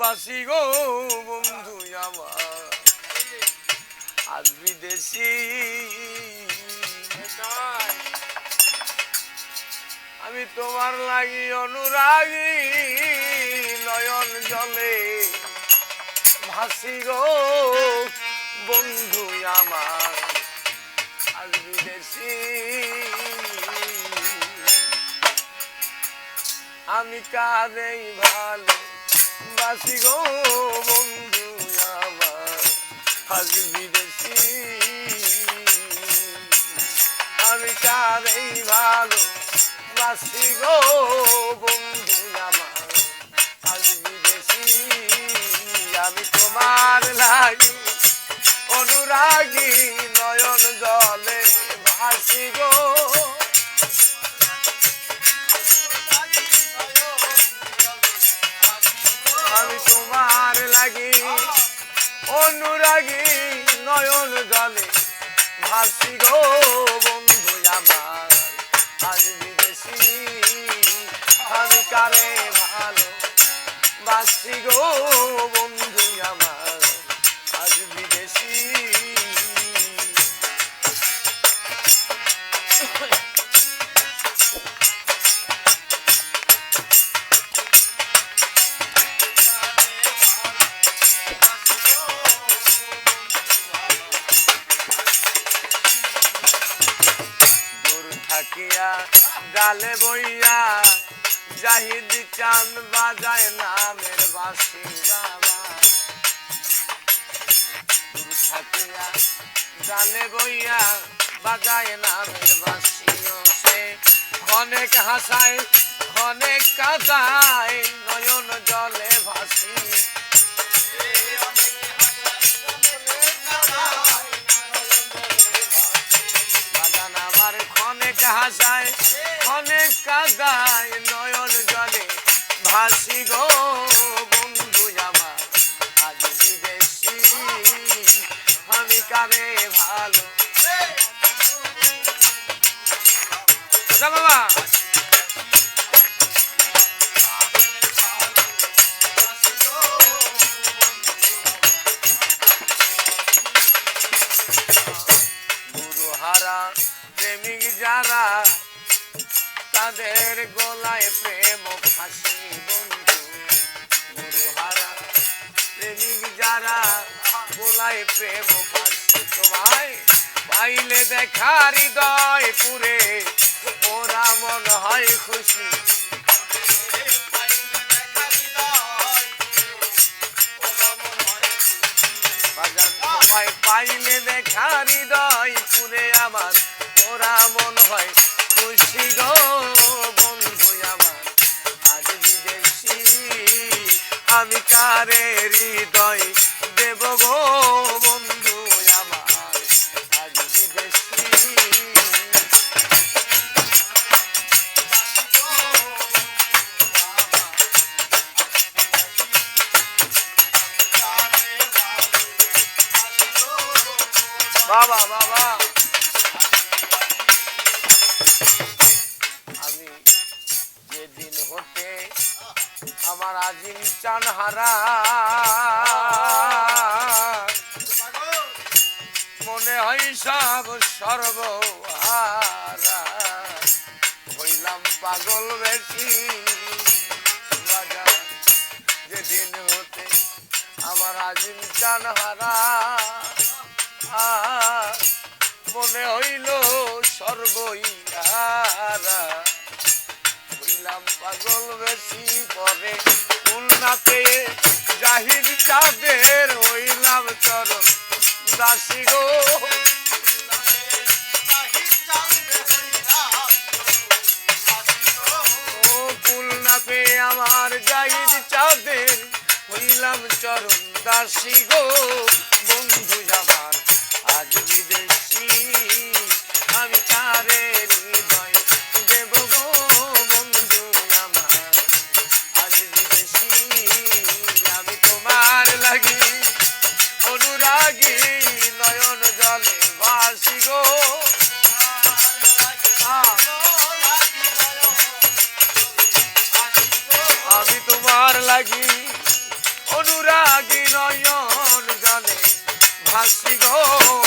বাসি গো বন্ধু আজ বিদেশি আমি তোমার লাগি অনুরাগী নয়ন জলে। ভাসি গো বন্ধু আমার। আজ বিদেশি আমি কাদেই ভালো বাসি গো বন্ধু আমার, আজ বিদেশি। আমি কাদেই ভালো, বাসি গো বন্ধু আমার, আজ বিদেশি। আমি তোমার লাগি, অনুরাগী নয়ন অনুরাগী নয়ন জলে। ভাসি গো বন্ধু আমার, আজ বিদেশি, আমি কারে ভালো? বাসি গো বন্ধু আমার, আজ বিদেশি। থাকিয়া ডালে বইয়া, জাহিদ চাঁদ বাজায় নামের বাসি বাবা থাকিয়া ডালে বইয়া, বাজায় নামের বাসি সে অনেক হাসায় অনেক কাদায় নয়ন জলে ভাসি হাসায় অনেক কাদায় নয়ন জলে। ভাসি গো বন্ধু আমার, আজ বিদেশি। আমি কারে ভালো? বাবা। গুরু হারা প্রেমিক যারা, তাদের গলায় প্রেম ফাঁসি বন্ধু প্রেমিক যারা, গলায় প্রেম ফাঁসি। তোমায় পাইলে দেখা হৃদয় পুরে, ওরা মন হয় খুশি। পাইলে দেখা হৃদয় পুরে আমি হৃদয় দেব গো বন্ধু আমার। আজ বিদেশি। বাবা বাবা। আজিম চান হারা মনে হয় সব সর্বহারা। হইলাম পাগল বেশি। যেদিন হতে আমার আজিম চান হারা মনে হইল সর্বইহারা। হইলাম পাগল বেশি পরে। না জাহির চাঁদের হইলাম চরণ। দাসী গো। আমার জাহির চাঁদের হইলাম চরণ। দাসী গো, বন্ধু আমার, আজ বিদেশি, আমি তারে ভাসি গো